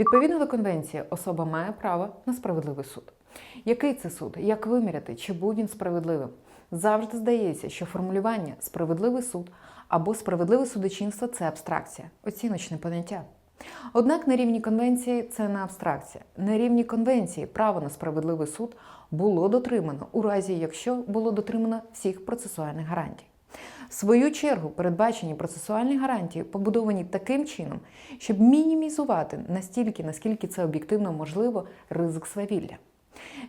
Відповідно до конвенції, особа має право на справедливий суд. Який це суд? Як виміряти, чи був він справедливим? Завжди здається, що формулювання справедливий суд або справедливе судочинство це абстракція, оціночне поняття. Однак на рівні конвенції це не абстракція. На рівні конвенції право на справедливий суд було дотримано у разі, якщо було дотримано всіх процесуальних гарантій. В свою чергу передбачені процесуальні гарантії побудовані таким чином, щоб мінімізувати настільки, наскільки це об'єктивно можливо, ризик свавілля.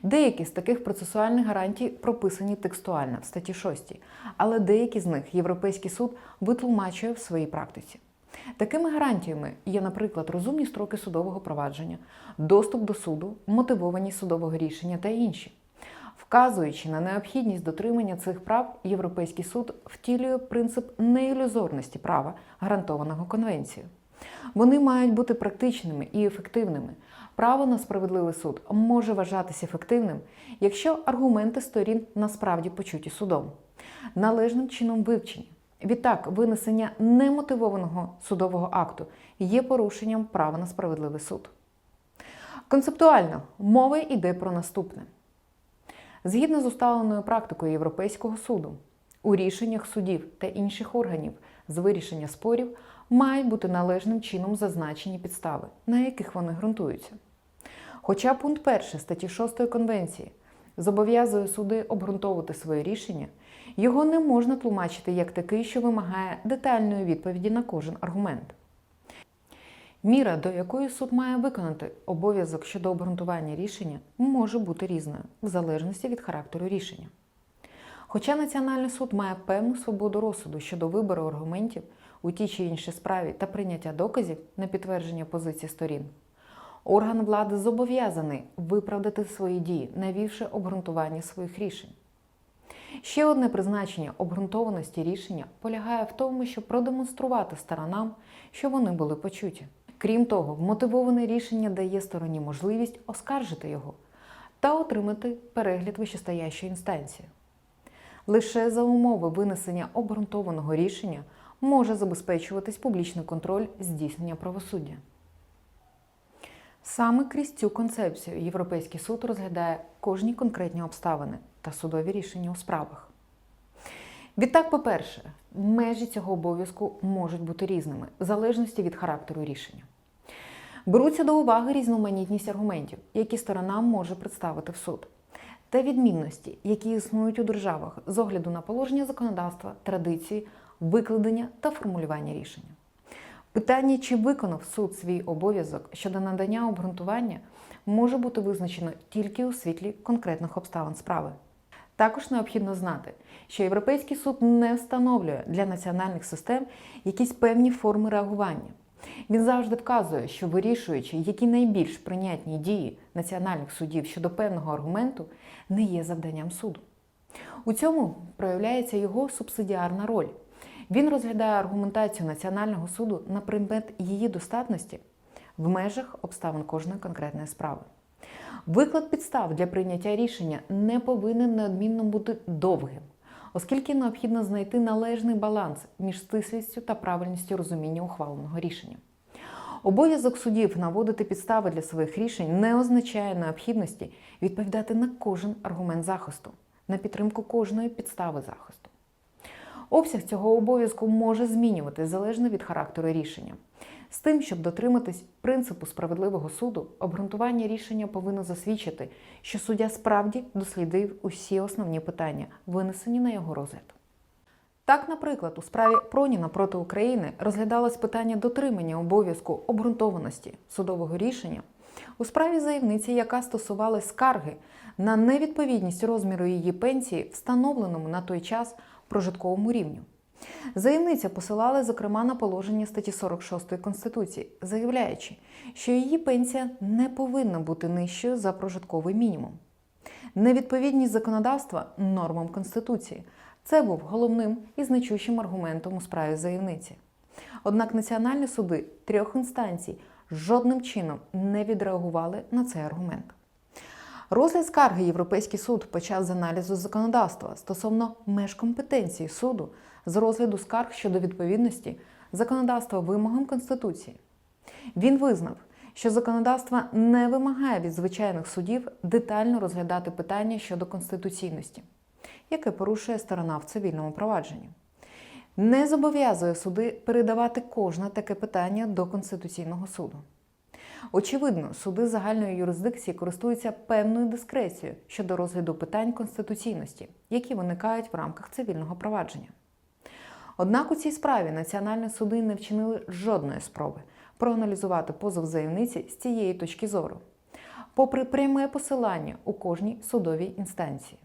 Деякі з таких процесуальних гарантій прописані текстуально в статті 6, але деякі з них Європейський суд витлумачує в своїй практиці. Такими гарантіями є, наприклад, розумні строки судового провадження, доступ до суду, мотивованість судового рішення та інші. Вказуючи на необхідність дотримання цих прав, Європейський суд втілює принцип неілюзорності права, гарантованого конвенцією. Вони мають бути практичними і ефективними. Право на справедливий суд може вважатися ефективним, якщо аргументи сторін насправді почуті судом, належним чином вивчені. Відтак, винесення немотивованого судового акту є порушенням права на справедливий суд. Концептуально мова йде про наступне. Згідно з усталеною практикою Європейського суду, у рішеннях судів та інших органів з вирішення спорів мають бути належним чином зазначені підстави, на яких вони ґрунтуються. Хоча пункт 1 статті 6 Конвенції зобов'язує суди обґрунтовувати своє рішення, його не можна тлумачити як такий, що вимагає детальної відповіді на кожен аргумент. Міра, до якої суд має виконати обов'язок щодо обґрунтування рішення, може бути різною в залежності від характеру рішення. Хоча Національний суд має певну свободу розсуду щодо вибору аргументів у тій чи іншій справі та прийняття доказів на підтвердження позиції сторін, орган влади зобов'язаний виправдати свої дії, навівши обґрунтування своїх рішень. Ще одне призначення обґрунтованості рішення полягає в тому, щоб продемонструвати сторонам, що вони були почуті. Крім того, вмотивоване рішення дає стороні можливість оскаржити його та отримати перегляд вищестоящої інстанції. Лише за умови винесення обґрунтованого рішення може забезпечуватись публічний контроль здійснення правосуддя. Саме крізь цю концепцію Європейський суд розглядає кожні конкретні обставини та судові рішення у справах. Відтак, по-перше, межі цього обов'язку можуть бути різними в залежності від характеру рішення. Беруться до уваги різноманітність аргументів, які сторона може представити в суд, та відмінності, які існують у державах з огляду на положення законодавства, традиції, викладення та формулювання рішення. Питання, чи виконав суд свій обов'язок щодо надання обґрунтування, може бути визначено тільки у світлі конкретних обставин справи. Також необхідно знати, що Європейський суд не встановлює для національних систем якісь певні форми реагування. Він завжди вказує, що вирішуючи, які найбільш прийнятні дії національних судів щодо певного аргументу, не є завданням суду. У цьому проявляється його субсидіарна роль. Він розглядає аргументацію Національного суду на предмет її достатності в межах обставин кожної конкретної справи. Виклад підстав для прийняття рішення не повинен неодмінно бути довгим, оскільки необхідно знайти належний баланс між стислістю та правильністю розуміння ухваленого рішення. Обов'язок судів наводити підстави для своїх рішень не означає необхідності відповідати на кожен аргумент захисту, на підтримку кожної підстави захисту. Обсяг цього обов'язку може змінювати залежно від характеру рішення. З тим, щоб дотриматись принципу справедливого суду, обґрунтування рішення повинно засвідчити, що суддя справді дослідив усі основні питання, винесені на його розгляд. Так, наприклад, у справі Проніна проти України розглядалось питання дотримання обов'язку обґрунтованості судового рішення у справі заявниці, яка стосувалась скарги на невідповідність розміру її пенсії, встановленому на той час прожитковому рівню. Заявниця посилала, зокрема, на положення статті 46 Конституції, заявляючи, що її пенсія не повинна бути нижчою за прожитковий мінімум. Невідповідність законодавства нормам Конституції це був головним і значущим аргументом у справі заявниці. Однак національні суди трьох інстанцій жодним чином не відреагували на цей аргумент. Розгляд скарги Європейський суд почав з аналізу законодавства стосовно меж компетенції суду з розгляду скарг щодо відповідності законодавства вимогам Конституції. Він визнав, що законодавство не вимагає від звичайних судів детально розглядати питання щодо конституційності, яке порушує сторона в цивільному провадженні. Не зобов'язує суди передавати кожне таке питання до Конституційного суду. Очевидно, суди загальної юрисдикції користуються певною дискрецією щодо розгляду питань конституційності, які виникають в рамках цивільного провадження. Однак у цій справі національні суди не вчинили жодної спроби проаналізувати позов заявниці з цієї точки зору, попри пряме посилання у кожній судовій інстанції.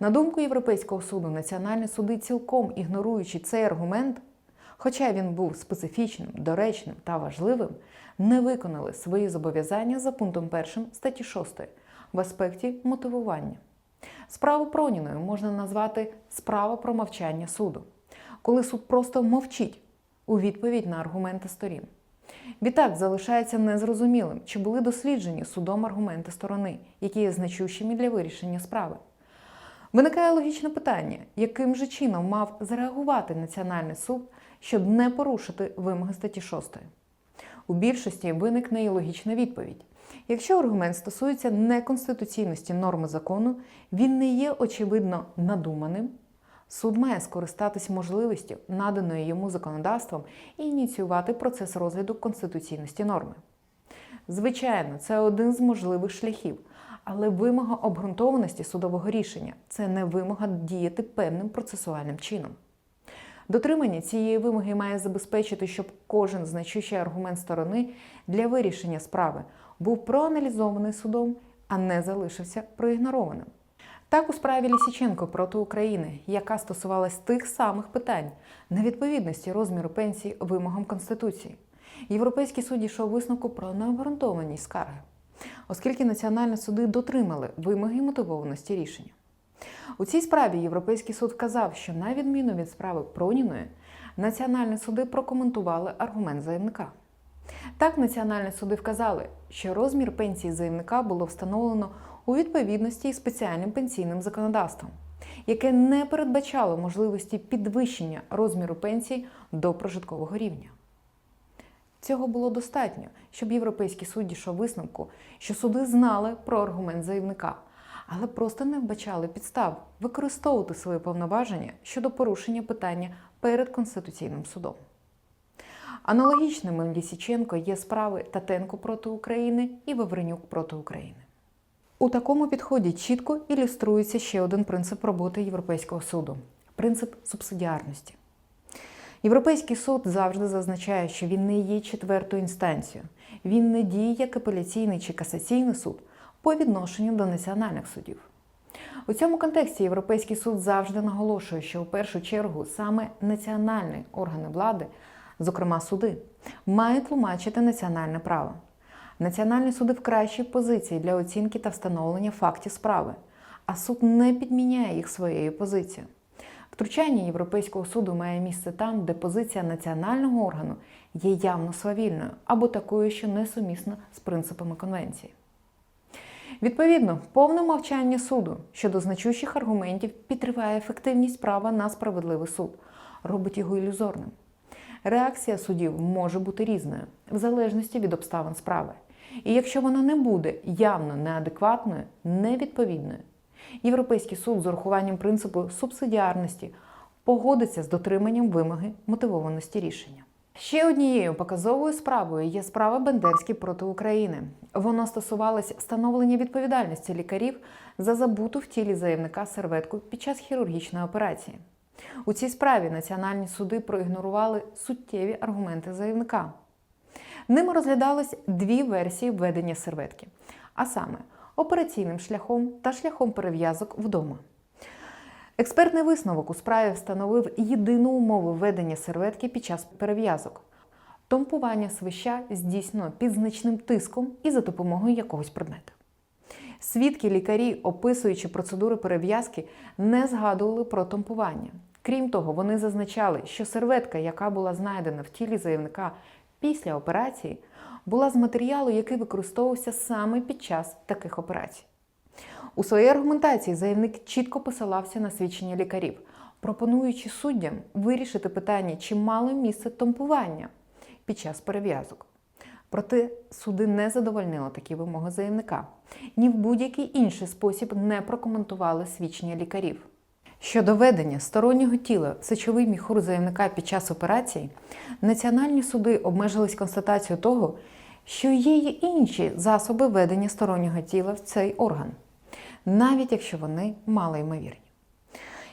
На думку Європейського суду, національні суди, цілком ігноруючи цей аргумент, хоча він був специфічним, доречним та важливим, не виконали свої зобов'язання за пунктом 1 статті 6 в аспекті мотивування. Справу Проніною можна назвати справа про мовчання суду, коли суд просто мовчить у відповідь на аргументи сторін. Відтак залишається незрозумілим, чи були досліджені судом аргументи сторони, які є значущими для вирішення справи. Виникає логічне питання, яким же чином мав зреагувати Національний суд, щоб не порушити вимоги статті 6. У більшості виникне і логічна відповідь. Якщо аргумент стосується неконституційності норми закону, він не є очевидно надуманим. Суд має скористатись можливістю, наданою йому законодавством, і ініціювати процес розгляду конституційності норми. Звичайно, це один з можливих шляхів, але вимога обґрунтованості судового рішення це не вимога діяти певним процесуальним чином. Дотримання цієї вимоги має забезпечити, щоб кожен значущий аргумент сторони для вирішення справи був проаналізований судом, а не залишився проігнорованим. Так у справі Лісіченко проти України, яка стосувалась тих самих питань невідповідності розміру пенсії вимогам Конституції. Європейський суд дійшов висновку про необґрунтованість скарги, оскільки національні суди дотримали вимоги і мотивованості рішення. У цій справі Європейський суд вказав, що на відміну від справи Проніної, національні суди прокоментували аргумент заявника. Так, національні суди вказали, що розмір пенсії заявника було встановлено у відповідності із спеціальним пенсійним законодавством, яке не передбачало можливості підвищення розміру пенсії до прожиткового рівня. Цього було достатньо, щоб європейський суд дійшов висновку, що суди знали про аргумент заявника, але просто не вбачали підстав використовувати свої повноваження щодо порушення питання перед Конституційним судом. Аналогічними Лісіченко є справи Татенко проти України і Вавренюк проти України. У такому підході чітко ілюструється ще один принцип роботи Європейського суду принцип субсидіарності. Європейський суд завжди зазначає, що він не є четвертою інстанцією, він не діє як апеляційний чи касаційний суд по відношенню до національних судів. У цьому контексті Європейський суд завжди наголошує, що у першу чергу саме національні органи влади, зокрема суди, мають тлумачити національне право. Національні суди в кращій позиції для оцінки та встановлення фактів справи, а суд не підміняє їх своєю позицією. Втручання Європейського суду має місце там, де позиція національного органу є явно свавільною або такою, що несумісна з принципами конвенції. Відповідно, повне мовчання суду щодо значущих аргументів підриває ефективність права на справедливий суд, робить його ілюзорним. Реакція судів може бути різною, в залежності від обставин справи. І якщо вона не буде явно неадекватною, невідповідною, Європейський суд з урахуванням принципу субсидіарності погодиться з дотриманням вимоги мотивованості рішення. Ще однією показовою справою є справа Бендерський проти України. Воно стосувалось встановлення відповідальності лікарів за забуту в тілі заявника серветку під час хірургічної операції. У цій справі національні суди проігнорували суттєві аргументи заявника. Ними розглядались дві версії введення серветки, а саме операційним шляхом та шляхом перев'язок вдома. Експертний висновок у справі встановив єдину умову введення серветки під час перев'язок. Томпування свища здійснено під значним тиском і за допомогою якогось предмету. Свідки лікарі, описуючи процедури перев'язки, не згадували про томпування. Крім того, вони зазначали, що серветка, яка була знайдена в тілі заявника після операції, була з матеріалу, який використовувався саме під час таких операцій. У своїй аргументації заявник чітко посилався на свідчення лікарів, пропонуючи суддям вирішити питання, чи мало місце томпування під час перев'язок. Проте суди не задовольнили такі вимоги заявника, ні в будь-який інший спосіб не прокоментували свідчення лікарів. Щодо ведення стороннього тіла в сечовий міхур заявника під час операції, національні суди обмежились констатацією того, що є й інші засоби ведення стороннього тіла в цей орган, навіть якщо вони малоймовірні.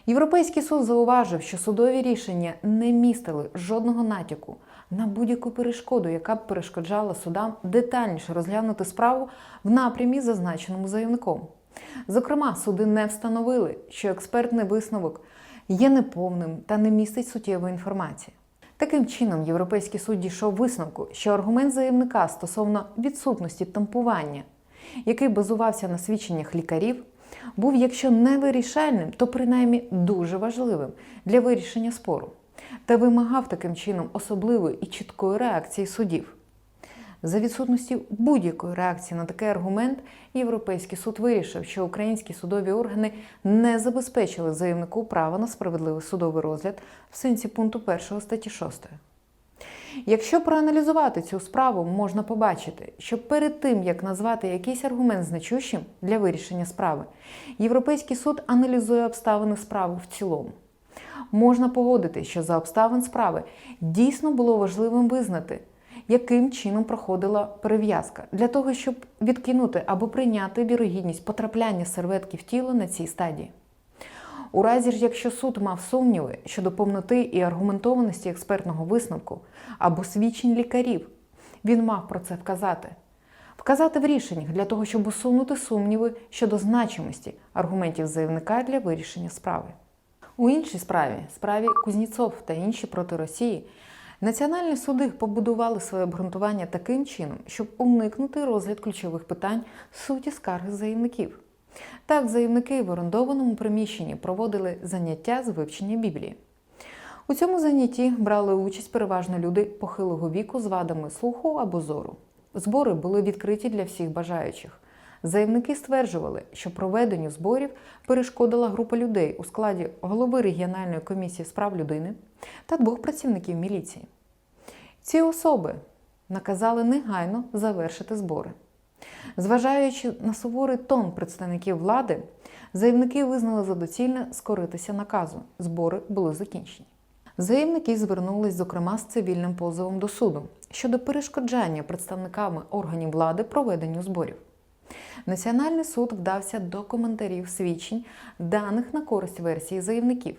Європейський суд зауважив, що судові рішення не містили жодного натяку на будь-яку перешкоду, яка б перешкоджала судам детальніше розглянути справу в напрямі, зазначеному заявником. Зокрема, суди не встановили, що експертний висновок є неповним та не містить суттєвої інформації. Таким чином, Європейський суд дійшов висновку, що аргумент заявника стосовно відсутності тампування, який базувався на свідченнях лікарів, був, якщо не вирішальним, то принаймні дуже важливим для вирішення спору та вимагав таким чином особливої і чіткої реакції судів. За відсутності будь-якої реакції на такий аргумент, Європейський суд вирішив, що українські судові органи не забезпечили заявнику права на справедливий судовий розгляд в сенсі пункту 1 статті 6. Якщо проаналізувати цю справу, можна побачити, що перед тим, як назвати якийсь аргумент значущим для вирішення справи, Європейський суд аналізує обставини справи в цілому. Можна погодити, що за обставин справи дійсно було важливим визнати, яким чином проходила перев'язка, для того, щоб відкинути або прийняти вірогідність потрапляння серветки в тіло на цій стадії. У разі ж, якщо суд мав сумніви щодо повноти і аргументованості експертного висновку або свідчень лікарів, він мав про це вказати. Вказати в рішеннях для того, щоб усунути сумніви щодо значимості аргументів заявника для вирішення справи. У іншій справі, справі Кузніцов та інші проти Росії, національні суди побудували своє обґрунтування таким чином, щоб уникнути розгляд ключових питань суті скарги заявників. Так, заявники в орендованому приміщенні проводили заняття з вивчення Біблії. У цьому занятті брали участь переважно люди похилого віку з вадами слуху або зору. Збори були відкриті для всіх бажаючих. Заявники стверджували, що проведенню зборів перешкодила група людей у складі голови регіональної комісії з прав людини та двох працівників міліції. Ці особи наказали негайно завершити збори. Зважаючи на суворий тон представників влади, заявники визнали за доцільне скоритися наказу. Збори були закінчені. Заявники звернулись, зокрема, з цивільним позовом до суду щодо перешкоджання представниками органів влади проведенню зборів. Національний суд вдався до коментарів свідчень, даних на користь версії заявників.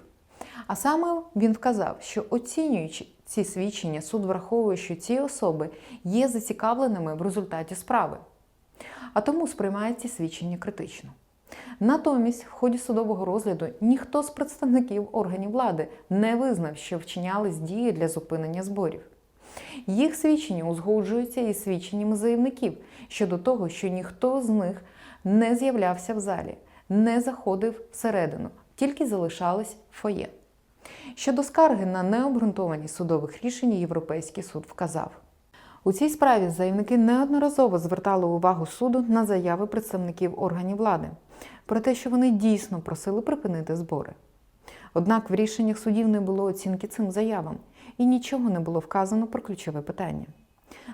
А саме він вказав, що оцінюючи ці свідчення, суд враховує, що ці особи є зацікавленими в результаті справи, а тому сприймає ці свідчення критично. Натомість, в ході судового розгляду ніхто з представників органів влади не визнав, що вчинялись дії для зупинення зборів. Їх свідчення узгоджуються із свідченнями заявників щодо того, що ніхто з них не з'являвся в залі, не заходив всередину, тільки залишались фоє. Щодо скарги на необґрунтованість судових рішень, Європейський суд вказав. У цій справі заявники неодноразово звертали увагу суду на заяви представників органів влади про те, що вони дійсно просили припинити збори. Однак в рішеннях судів не було оцінки цим заявам і нічого не було вказано про ключове питання.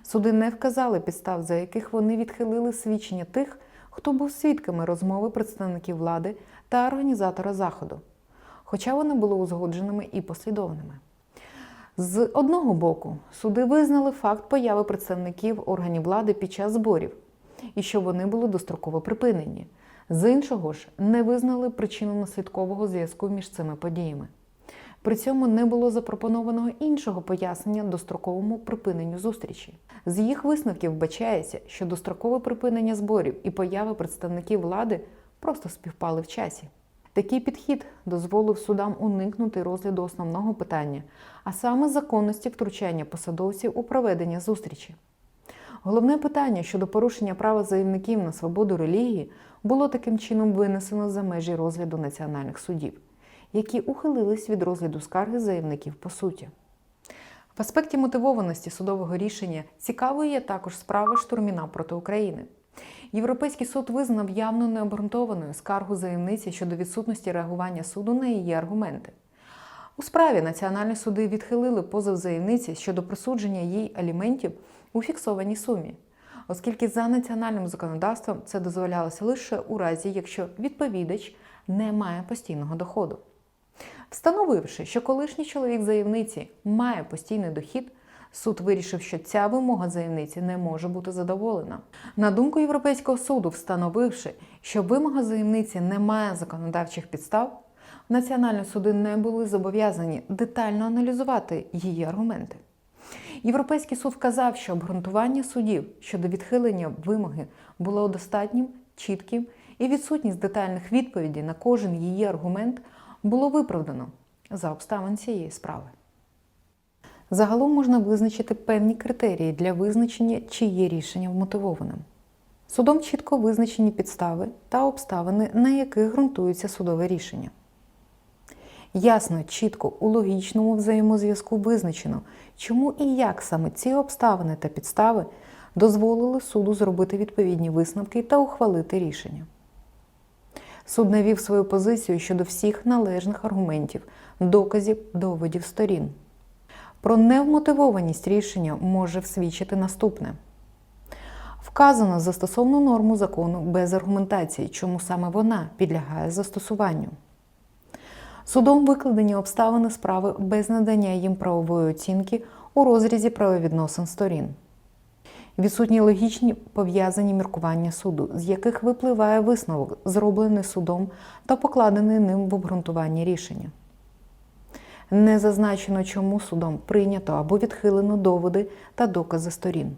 Суди не вказали підстав, за яких вони відхилили свідчення тих, хто був свідками розмови представників влади та організатора заходу, хоча вони були узгодженими і послідовними. З одного боку, суди визнали факт появи представників органів влади під час зборів і що вони були достроково припинені. З іншого ж, не визнали причину наслідкового зв'язку між цими подіями. При цьому не було запропонованого іншого пояснення достроковому припиненню зустрічі. З їх висновків вбачається, що дострокове припинення зборів і появи представників влади просто співпали в часі. Такий підхід дозволив судам уникнути розгляду основного питання, а саме законності втручання посадовців у проведення зустрічі. Головне питання щодо порушення права заявників на свободу релігії було таким чином винесено за межі розгляду національних судів, які ухилились від розгляду скарги заявників по суті. В аспекті мотивованості судового рішення цікавою є також справа штурміна проти України. Європейський суд визнав явно необґрунтованою скаргу заявниці щодо відсутності реагування суду на її аргументи. У справі національні суди відхилили позов заявниці щодо присудження їй аліментів у фіксованій сумі, оскільки за національним законодавством це дозволялося лише у разі, якщо відповідач не має постійного доходу. Встановивши, що колишній чоловік заявниці має постійний дохід, суд вирішив, що ця вимога заявниці не може бути задоволена. На думку Європейського суду, встановивши, що вимога заявниці не має законодавчих підстав, національні суди не були зобов'язані детально аналізувати її аргументи. Європейський суд вказав, що обґрунтування судів щодо відхилення вимоги було достатнім, чітким, і відсутність детальних відповідей на кожен її аргумент було виправдано за обставин цієї справи. Загалом можна визначити певні критерії для визначення, чи є рішення вмотивованим. Судом чітко визначені підстави та обставини, на яких ґрунтується судове рішення. Ясно, чітко у логічному взаємозв'язку визначено, чому і як саме ці обставини та підстави дозволили суду зробити відповідні висновки та ухвалити рішення. Суд навів свою позицію щодо всіх належних аргументів, доказів, доводів сторін. Про невмотивованість рішення може всвідчити наступне. Вказано застосовну норму закону без аргументації, чому саме вона підлягає застосуванню. Судом викладені обставини справи без надання їм правової оцінки у розрізі правовідносин сторін. Відсутні логічні пов'язані міркування суду, з яких випливає висновок, зроблений судом та покладений ним в обґрунтуванні рішення. Не зазначено, чому судом прийнято або відхилено доводи та докази сторін.